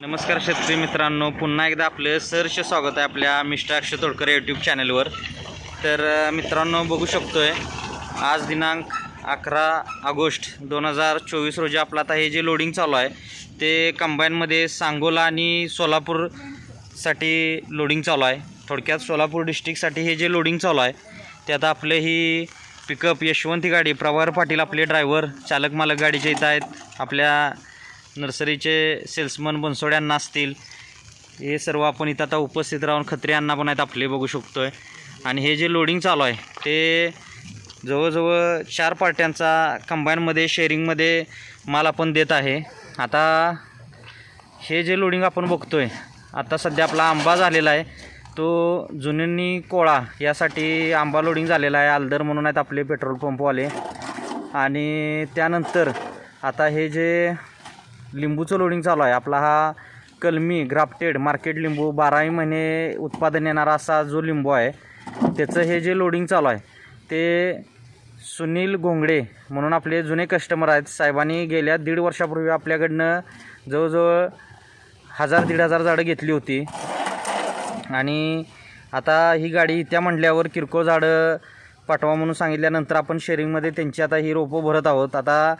नमस्कार शेतकरी मित्रांनो पुन्हा एकदा आपलं सहर्ष स्वागत आहे आपल्या मिस्टर अक्षय तोडकर यूट्यूब चॅनलवर तर मित्रांनो बघू शकतो आहे आज दिनांक अकरा ऑगस्ट दोन हजार चोवीस रोजी आपलं आता हे जे लोडिंग चालू आहे ते कंबाईनमध्ये सांगोला आणि सोलापूरसाठी लोडिंग चालू आहे. थोडक्यात सोलापूर डिस्ट्रिक्टसाठी हे जे लोडिंग चालू आहे ते आता आपलं ही पिकअप यशवंती गाडी प्रभार पाटील आपले ड्रायव्हर चालक मालक गाडीचे इथं आहेत. आपल्या नर्सरीचे सेल्समन बनसोड्यांना असतील. हे सर्व आपण इथं आता उपस्थित राहून खत्री यांना पण आहेत आपले बघू शकतो आहे आणि हे जे लोडिंग चालू आहे ते जवळजवळ चार पार्ट्यांचा कंबाईनमध्ये शेअरिंगमध्ये माल आपण देत आहे. आता हे जे लोडिंग आपण बघतो आहे आता सध्या आपला आंबा झालेला आहे. तो जुन्यांनी कोळा यासाठी आंबा लोडिंग झालेला आहे. आलदर म्हणून आहेत आपले पेट्रोल पंपवाले आणि त्यानंतर आता हे जे लिंबूचं लोडिंग चालू आहे. आपला हा कलमी ग्राफ्टेड मार्केट लिंबू बाराही महिने उत्पादन येणारा असा जो लिंबू आहे त्याचं हे जे लोडिंग चालू आहे ते सुनील घोंगडे म्हणून आपले जुने कस्टमर आहेत. साहेबांनी गेल्या दीड वर्षापूर्वी आपल्याकडनं जवळजवळ हजार दीड हजार झाडं घेतली होती. आणि आता ही गाडी त्या म्हटल्यावर किरकोळ झाडं पाठवा म्हणून सांगितल्यानंतर आपण शेअरिंगमध्ये त्यांची आता ही रोपं भरत आहोत. आता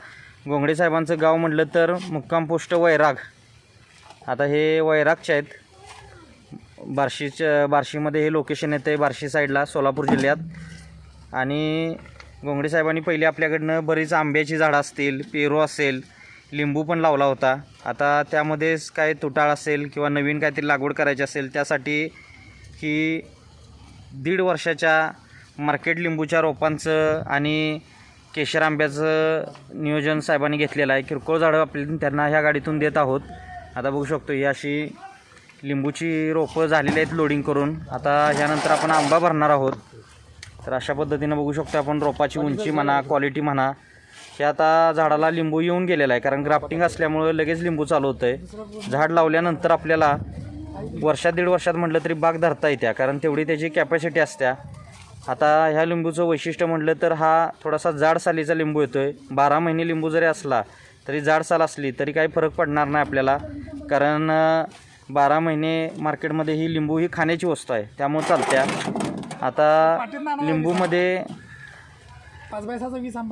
गोंगडे साहेबांचं गाव म्हटलं तर मुक्काम पोस्ट वैराग. आता हे वैरागचे आहेत. बार्शीच्या बार्शीमध्ये हे लोकेशन येतं आहे बार्शी साईडला सोलापूर जिल्ह्यात. आणि गोंगडे साहेबांनी पहिले आपल्याकडनं बरीच आंब्याची झाडं असतील पेरू असेल लिंबू पण लावला होता. आता त्यामध्येच काय तुटाळ असेल किंवा नवीन काहीतरी लागवड करायची असेल त्यासाठी ही दीड वर्षाच्या मार्केट लिंबूच्या रोपांचं आणि केशर आंब्याचं नियोजन साहेबांनी घेतलेलं आहे. किरकोळ झाडं आपली त्यांना ह्या गाडीतून देत आहोत. आता बघू शकतो ही अशी लिंबूची रोपं झालेली आहेत लोडिंग करून. आता ह्यानंतर आपण आंबा भरणार आहोत. तर अशा पद्धतीनं बघू शकतो आपण रोपाची उंची म्हणा क्वालिटी म्हणा. हे आता झाडाला लिंबू येऊन गेलेला आहे. कारण ग्राफ्टिंग असल्यामुळं लगेच लिंबू चालू होतं आहे झाड लावल्यानंतर आपल्याला वर्षात दीड वर्षात म्हटलं तरी बाग धरता येत्या. कारण तेवढी त्याची कॅपॅसिटी असत्या. आता ह्या लिंबूचं वैशिष्ट्य म्हटलं तर हा थोडासा जाड सालीचा लिंबू येतो आहे बारा महिने लिंबू जरी असला तरी जाड साल असली तरी काही फरक पडणार नाही आपल्याला. कारण बारा महिने मार्केटमध्ये ही लिंबू ही खाण्याची वस्तू आहे. त्यामुळे चालत्या. आता लिंबूमध्ये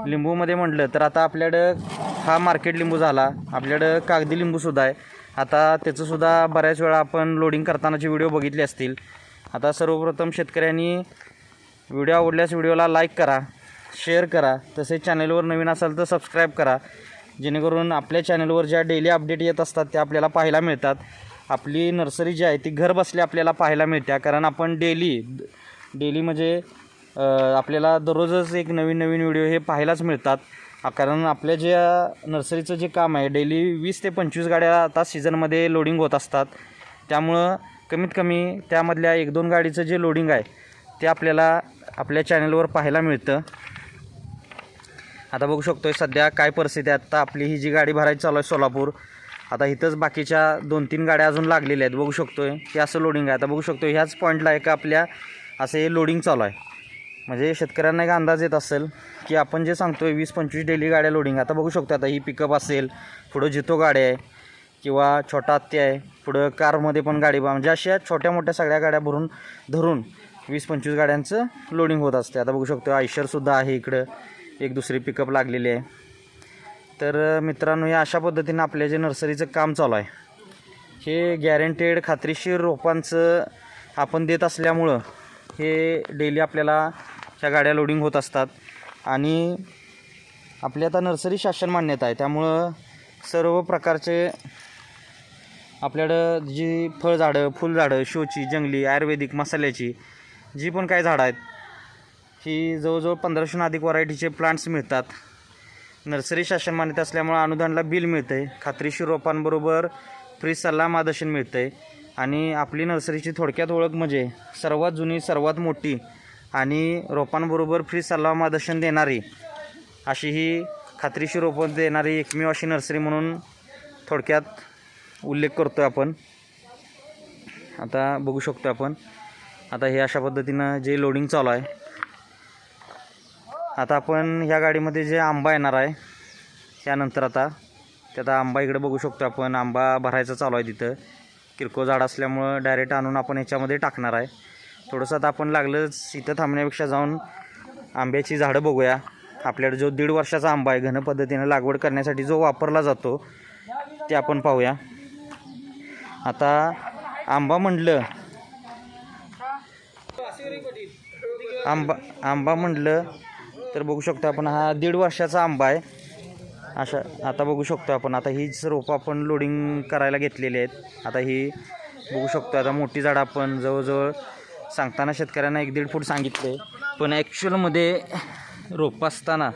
लिंबूमध्ये म्हटलं तर आता आपल्याकडं हा मार्केट लिंबू झाला. आपल्याकडं कागदी लिंबूसुद्धा आहे. आता त्याचंसुद्धा बऱ्याच वेळा आपण लोडिंग करतानाचे व्हिडिओ बघितले असतील. आता सर्वप्रथम शेतकऱ्यांनी व्हिडिओ आवडल्यास व्हिडिओला लाईक करा शेअर करा. तसेच चॅनलवर नवीन असाल तर सबस्क्राईब करा. जेणेकरून आपल्या चॅनलवर ज्या डेली अपडेट येत असतात त्या आपल्याला पाहायला मिळतात. आपली नर्सरी जी आहे ती घर बसल्या आपल्याला पाहायला मिळते कारण आपण डेली डेली म्हणजे आपल्याला दररोजच एक नवीन नवीन व्हिडिओ हे पाहायलाच मिळतात. कारण आपल्या ज्या नर्सरीचं जे काम आहे डेली वीस ते पंचवीस गाड्या आता सीझनमध्ये लोडिंग होत असतात. त्यामुळं कमीत कमी त्यामधल्या एक दोन गाडीचं जे लोडिंग आहे ते आपल्याला आपल्या चॅनलवर पाहायला मिळतं. आता बघू शकतो आहे सध्या काय परिस्थिती आहे. आत्ता आपली ही जी गाडी भरायची चालू आहे सोलापूर आता इथंच बाकीच्या दोन तीन गाड्या अजून लागलेल्या आहेत. बघू शकतोय हे असं लोडिंग आहे. आता बघू शकतो ह्याच पॉईंटला आहे का आपल्या असं हे लोडिंग चालू आहे. म्हणजे शेतकऱ्यांना एक अंदाज येत असेल की आपण जे सांगतो आहे वीस पंचवीस डेली गाड्या लोडिंग आता बघू शकतो आता ही पिकअप असेल पुढं जितो गाड्या आहे किंवा छोटा हत्ती आहे पुढं कारमध्ये पण गाडी म्हणजे अशा छोट्या मोठ्या सगळ्या गाड्या भरून धरून वीस पंचवीस गाड्यांचं लोडिंग होत असते आता बघू शकतो आयशरसुद्धा आहे इकडं. एक दुसरी पिकअप लागलेली आहे. तर मित्रांनो या अशा पद्धतीनं आपल्या जे नर्सरीचं काम चालू आहे हे गॅरंटेड खात्रीशीर रोपांचं आपण देत असल्यामुळं हे डेली आपल्याला ह्या गाड्या लोडिंग होत असतात. आणि आपली आता नर्सरी शासन मान्यता आहे. त्यामुळं सर्व प्रकारचे आपल्याकडं जी फळझाडं फुलझाडं शोची जंगली आयुर्वेदिक मसाल्याची जी पण काही झाडं आहेत ही जवळजवळ पंधराशेहून अधिक व्हरायटीचे प्लांट्स मिळतात. नर्सरी शासन मान्यता असल्यामुळं अनुदानला बिल मिळतं आहे खात्रीशीर रोपांबरोबर फ्री सल्ला मार्गदर्शन मिळतं आहे आणि आपली नर्सरीची थोडक्यात ओळख म्हणजे सर्वात जुनी सर्वात मोठी आणि रोपांबरोबर फ्री सल्ला मार्गदर्शन देणारी अशी ही खात्रीशीर रोपं देणारी एकमेव अशी नर्सरी म्हणून थोडक्यात उल्लेख करतो आहे आपण. आता बघू शकतो आपण. आता हे अशा पद्धतीनं जे लोडिंग चालू आहे आता आपण ह्या गाडीमध्ये जे आंबा येणार आहे त्यानंतर आता त्यात आंबा इकडे बघू शकतो आपण. आंबा भरायचा चालू आहे तिथं. किरकोळ झाड असल्यामुळं डायरेक्ट आणून आपण ह्याच्यामध्ये टाकणार आहे. थोडंसं आता आपण लागलंच इथं थांबण्यापेक्षा जाऊन आंब्याची झाडं बघूया. आपल्याकडे जो दीड वर्षाचा आंबा आहे घन पद्धतीनं लागवड करण्यासाठी जो वापरला जातो ते आपण पाहूया. आता आंबा म्हटलं आंबा आंबा म्हटलं तर बघू शकतो आपण हा दीड वर्षाचा आंबा आहे. अशा आता बघू शकतो आपण आता हीच रोपं आपण लोडिंग करायला घेतलेली आहेत आता ही बघू शकतो आता मोठी झाडं आपण जवळजवळ सांगताना शेतकऱ्यांना एक दीड फूट सांगितले. पण ॲक्च्युअलमध्ये रोपं असताना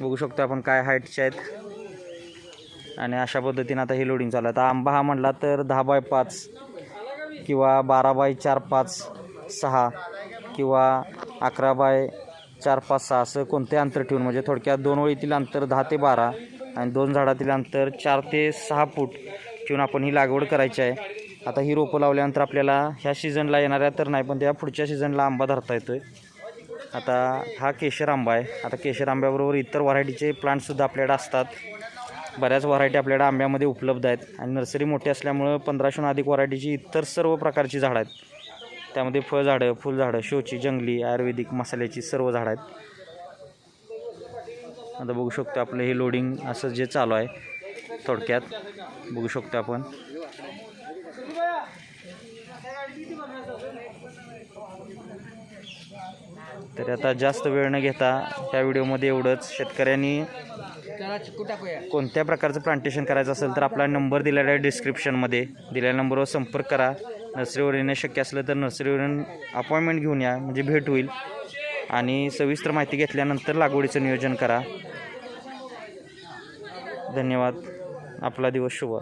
बघू शकतो आपण काय हाईटचे आहेत. आणि अशा पद्धतीनं आता हे लोडिंग चालू आहे. आता आंबा हा म्हटला तर दहा बाय पाच किंवा बारा बाय चार पाच सहा किंवा अकरा बाय चार पाच सहा असं कोणते अंतर ठेवून म्हणजे थोडक्यात दोन ओळीतील अंतर दहा ते बारा आणि दोन झाडातील अंतर चार ते सहा फूट ठेवून आपण ही लागवड करायची आहे. आता ही रोपं लावल्यानंतर आपल्याला ह्या सीझनला येणाऱ्या तर नाही पण त्या पुढच्या सीझनला आंबा धरता येतो आहे आता हा केशर आंबा आहे. आता केशर आंब्याबरोबर इतर व्हरायटीचे प्लांटसुद्धा आपल्याकडे असतात. बऱ्याच व्हरायटी आपल्याकडे आंब्यामध्ये उपलब्ध आहेत. आणि नर्सरी मोठी असल्यामुळं पंधराशेहून अधिक व्हरायटीची इतर सर्व प्रकारची झाडं आहेत. त्यामध्ये फळझाडं फुलझाडं शोची जंगली आयुर्वेदिक मसाल्याची सर्व झाडं आहेत. आता बघू शकतो आपलं हे लोडिंग असं जे चालू आहे थोडक्यात. बघू शकतो आपण. तर आता जास्त वेळ न घेता ह्या व्हिडिओमध्ये एवढंच. शेतकऱ्यांनी कोणत्या प्रकारचं प्लांटेशन करायचं असेल तर आपला नंबर दिलेला आहे डिस्क्रिप्शनमध्ये दिलेल्या नंबरवर संपर्क करा. नर्सरीवर येणं शक्य असलं तर नर्सरीवरून अपॉइंटमेंट घेऊन या म्हणजे भेट होईल. आणि सविस्तर माहिती घेतल्यानंतर लागवडीचं नियोजन करा. धन्यवाद. आपला दिवस शुभ